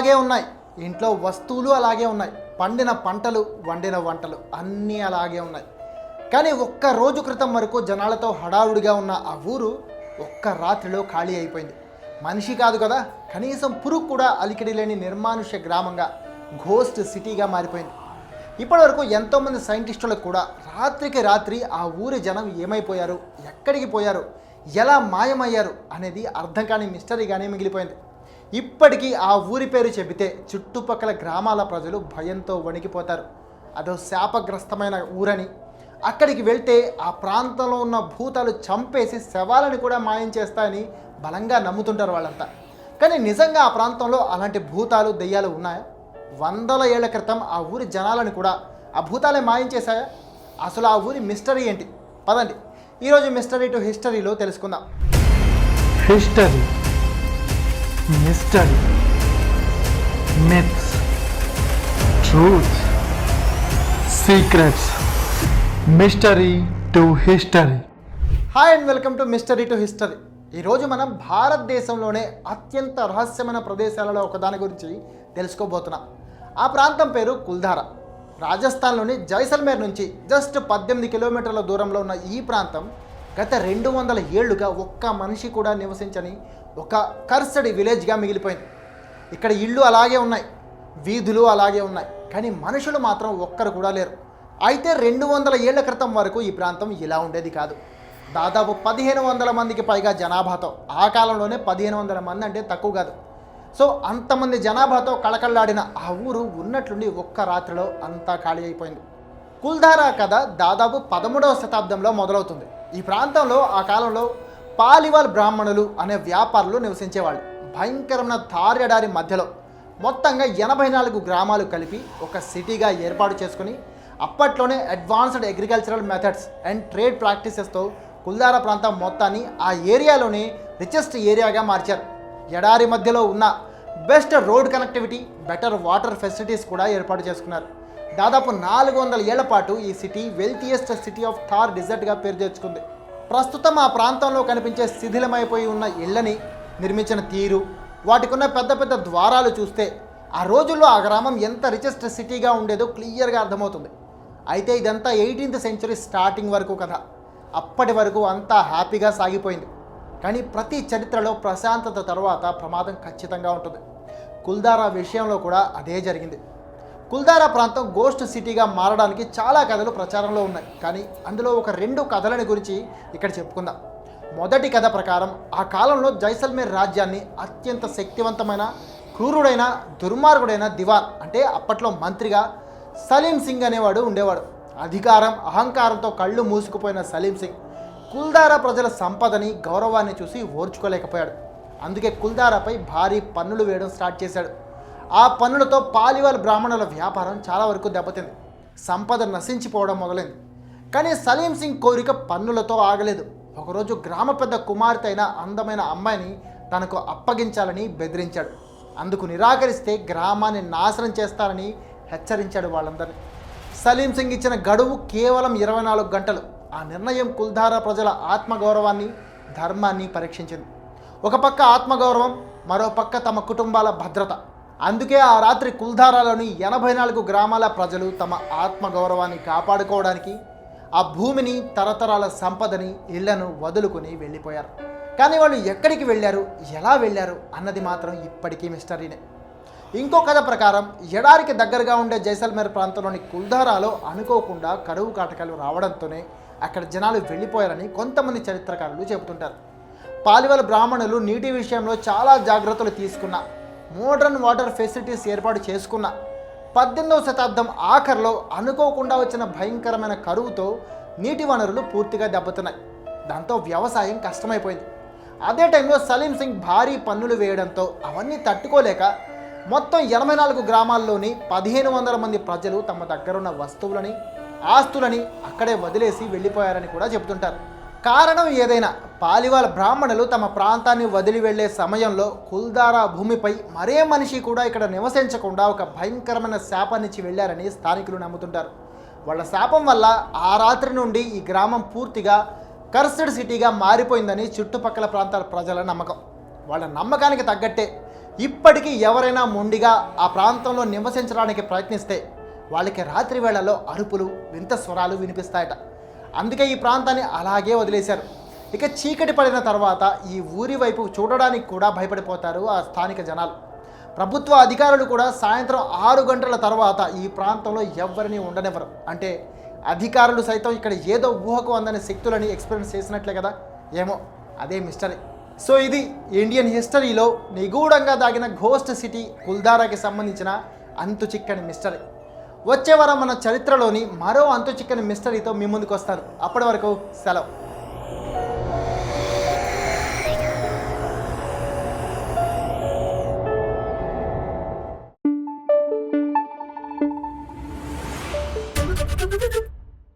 అలాగే ఉన్నాయి. ఇంట్లో వస్తువులు అలాగే ఉన్నాయి. పండిన పంటలు వండిన వంటలు అన్నీ అలాగే ఉన్నాయి. కానీ ఒక్క రోజు క్రితం వరకు జనాలతో హడావుడిగా ఉన్న ఆ ఊరు ఒక్క రాత్రిలో ఖాళీ అయిపోయింది. మనిషి కాదు కదా కనీసం పురుగు కూడా అలికిడి లేని నిర్మానుష్య గ్రామంగా ఘోస్ట్ సిటీగా మారిపోయింది. ఇప్పటివరకు ఎంతోమంది సైంటిస్టులకు కూడా రాత్రికి రాత్రి ఆ ఊరి జనం ఏమైపోయారు ఎక్కడికి పోయారు ఎలా మాయమయ్యారు అనేది అర్థం కాని మిస్టరీగానే మిగిలిపోయింది. ఇప్పటికీ ఆ ఊరి పేరు చెబితే చుట్టుపక్కల గ్రామాల ప్రజలు భయంతో వణికిపోతారు. అదో శాపగ్రస్తమైన ఊరని. అక్కడికి వెళ్తే ఆ ప్రాంతంలో ఉన్న భూతాలు చంపేసి శవాలను కూడా మాయం చేస్తాయని బలంగా నమ్ముతుంటారు వాళ్ళంతా. కానీ నిజంగా ఆ ప్రాంతంలో అలాంటి భూతాలు దెయ్యాలు ఉన్నాయా? వందల ఏళ్ళ క్రితం ఆ ఊరి జనాలను కూడా ఆ భూతాలే మాయం చేశాయా? అసలు ఆ ఊరి మిస్టరీ ఏంటి? పదండి. ఈరోజు మిస్టరీ టు హిస్టరీలో తెలుసుకుందాం. History? Mystery myths truth secrets mystery to history hi and welcome to mystery to history ఈరోజు మనం భారతదేశంలోనే అత్యంత రహస్యమైన ప్రదేశాలలో ఒకదాని గురించి తెలుసుకోబోతున్నాం. ఆ ప్రాంతం పేరు కుల్ధారా. రాజస్థాన్లోని జైసల్మేర్ నుంచి జస్ట్ పద్దెనిమిది కిలోమీటర్ల దూరంలో ఉన్న ఈ ప్రాంతం గత రెండు వందల ఏళ్ళుగా ఒక్క మనిషి కూడా నివసించని ఒక కర్సడి విలేజ్గా మిగిలిపోయింది. ఇక్కడ ఇళ్ళు అలాగే ఉన్నాయి వీధులు అలాగే ఉన్నాయి కానీ మనుషులు మాత్రం ఒక్కరు కూడా లేరు. అయితే రెండు వందల ఏళ్ళ క్రితం వరకు ఈ ప్రాంతం ఇలా ఉండేది కాదు. దాదాపు పదిహేను వందల మందికి పైగా జనాభాతో ఆ కాలంలోనే పదిహేను వందల మంది అంటే తక్కువ కాదు. సో అంతమంది జనాభాతో కళకళలాడిన ఆ ఊరు ఉన్నట్లుండి ఒక్క రాత్రిలో అంతా ఖాళీ అయిపోయింది. కుల్ధారా కథ దాదాపు పదమూడవ శతాబ్దంలో మొదలవుతుంది. ఈ ప్రాంతంలో ఆ కాలంలో పాలివాల్ బ్రాహ్మణులు అనే వ్యాపారులు నివసించేవాళ్ళు. భయంకరమైన తార్యడారి మధ్యలో మొత్తంగా ఎనభై నాలుగు గ్రామాలు కలిపి ఒక సిటీగా ఏర్పాటు చేసుకుని అప్పట్లోనే advanced agricultural methods and trade ప్రాక్టీసెస్తో Kuldhara ప్రాంతం మొత్తాన్ని ఆ ఏరియాలోనే రిచెస్ట్ ఏరియాగా మార్చారు. ఎడారి మధ్యలో ఉన్న best road connectivity better water facilities కూడా ఏర్పాటు చేసుకున్నారు. దాదాపు నాలుగు వందల ఏళ్ళ పాటు ఈ city wealthiest city of Thar డిజర్ట్గా పేరు తెచ్చుకుంది. ప్రస్తుతం ఆ ప్రాంతంలో కనిపించే శిథిలమైపోయి ఉన్న ఇళ్ళని నిర్మించిన తీరు వాటికున్న పెద్ద పెద్ద ద్వారాలు చూస్తే ఆ రోజుల్లో ఆ గ్రామం ఎంత రిచెస్ట్ సిటీగా ఉండేదో క్లియర్గా అర్థమవుతుంది. అయితే ఇదంతా ఎయిటీన్త్ సెంచరీ స్టార్టింగ్ వరకు కథ. అప్పటి వరకు అంతా హ్యాపీగా సాగిపోయింది. కానీ ప్రతి చరిత్రలో ప్రశాంతత తర్వాత ప్రమాదం ఖచ్చితంగా ఉంటుంది. కుల్దారా విషయంలో కూడా అదే జరిగింది. కుల్దారా ప్రాంతం గోస్ట్ సిటీగా మారడానికి చాలా కథలు ప్రచారంలో ఉన్నాయి. కానీ అందులో ఒక రెండు కథలని గురించి ఇక్కడ చెప్పుకుందాం. మొదటి కథ ప్రకారం ఆ కాలంలో జైసల్మేర్ రాజ్యాన్ని అత్యంత శక్తివంతమైన క్రూరుడైన దుర్మార్గుడైన దివాన్ అంటే అప్పట్లో మంత్రిగా సలీం సింగ్ అనేవాడు ఉండేవాడు. అధికారం అహంకారంతో కళ్ళు మూసుకుపోయిన సలీం సింగ్ కుల్దారా ప్రజల సంపదని గౌరవాన్ని చూసి ఓర్చుకోలేకపోయాడు. అందుకే కుల్దారాపై భారీ పన్నులు వేయడం స్టార్ట్ చేశాడు. ఆ పన్నులతో పాలివాల్ బ్రాహ్మణుల వ్యాపారం చాలా వరకు దెబ్బతింది. సంపద నశించిపోవడం మొదలైంది. కానీ సలీం సింగ్ కోరిక పన్నులతో ఆగలేదు. ఒకరోజు గ్రామ పెద్ద కుమార్తె అయిన అందమైన అమ్మాయిని తనకు అప్పగించాలని బెదిరించాడు. అందుకు నిరాకరిస్తే గ్రామాన్ని నాశనం చేస్తారని హెచ్చరించాడు వాళ్ళందరినీ. సలీం సింగ్ ఇచ్చిన గడువు కేవలం ఇరవై నాలుగు గంటలు. ఆ నిర్ణయం కుల్ధారా ప్రజల ఆత్మగౌరవాన్ని ధర్మాన్ని పరీక్షించింది. ఒక పక్క ఆత్మగౌరవం మరో పక్క తమ కుటుంబాల భద్రత. అందుకే ఆ రాత్రి కుల్ధారాలోని ఎనభై నాలుగు గ్రామాల ప్రజలు తమ ఆత్మగౌరవాన్ని కాపాడుకోవడానికి ఆ భూమిని తరతరాల సంపదని ఇళ్ళను వదులుకుని వెళ్ళిపోయారు. కానీ వాళ్ళు ఎక్కడికి వెళ్ళారు ఎలా వెళ్ళారు అన్నది మాత్రం ఇప్పటికీ మిస్టరీనే ఇంకో కథ ప్రకారం ఎడారికి దగ్గరగా ఉండే జైసల్మేర్ ప్రాంతంలోని కుల్ధారాలో అనుకోకుండా కరువు కాటకాలు రావడంతోనే అక్కడ జనాలు వెళ్ళిపోయారని కొంతమంది చరిత్రకారులు చెబుతుంటారు. పాలివల బ్రాహ్మణులు నీటి విషయంలో చాలా జాగ్రత్తలు తీసుకున్న. మోడర్న్ వాటర్ ఫెసిలిటీస్ ఏర్పాటు చేసుకున్న. పద్దెనిమిదవ శతాబ్దం ఆఖరిలో అనుకోకుండా వచ్చిన భయంకరమైన కరువుతో నీటి వనరులు పూర్తిగా దెబ్బతున్నాయి. దాంతో వ్యవసాయం కష్టమైపోయింది. అదే టైంలో సలీం సింగ్ భారీ పన్నులు వేయడంతో అవన్నీ తట్టుకోలేక మొత్తం ఎనభై నాలుగు గ్రామాల్లోని పదిహేను వందల మంది ప్రజలు తమ దగ్గరున్న వస్తువులని ఆస్తులని అక్కడే వదిలేసి వెళ్ళిపోయారని కూడా చెబుతుంటారు. కారణం ఏదైనా పాలివాల బ్రాహ్మణులు తమ ప్రాంతాన్ని వదిలి వెళ్ళే సమయంలో కుల్దారా భూమిపై మరే మనిషి కూడా ఇక్కడ నివసించకుండా ఒక భయంకరమైన శాపాన్నిచ్చి వెళ్ళారని స్థానికులు నమ్ముతుంటారు. వాళ్ళ శాపం వల్ల ఆ రాత్రి నుండి ఈ గ్రామం పూర్తిగా కర్స్డ్ సిటీగా మారిపోయిందని చుట్టుపక్కల ప్రాంతాల ప్రజల నమ్మకం. వాళ్ళ నమ్మకానికి తగ్గట్టే ఇప్పటికీ ఎవరైనా మొండిగా ఆ ప్రాంతంలో నివసించడానికి ప్రయత్నిస్తే వాళ్ళకి రాత్రి వేళల్లో అరుపులు వింత స్వరాలు వినిపిస్తాయట. అందుకే ఈ ప్రాంతాన్ని అలాగే వదిలేశారు. ఇక చీకటి పడిన తర్వాత ఈ ఊరి వైపు చూడడానికి కూడా భయపడిపోతారు ఆ స్థానిక జనాలు. ప్రభుత్వ అధికారులు కూడా సాయంత్రం ఆరు గంటల తర్వాత ఈ ప్రాంతంలో ఎవరిని ఉండనివ్వరు. అంటే అధికారులు సైతం ఇక్కడ ఏదో ఊహకు అందని శక్తులని ఎక్స్పీరియన్స్ చేసినట్లే కదా? ఏమో అదే మిస్టరీ. సో ఇది ఇండియన్ హిస్టరీలో నిగూఢంగా దాగిన ఘోస్ట్ సిటీ కుల్దారాకి సంబంధించిన అంతు చిక్కని మిస్టరీ. వచ్చే వారం మన చరిత్రలోని మరో అంతు చిక్కని మిస్టరీతో మీ ముందుకు వస్తాను అప్పటి వరకు సెలవు.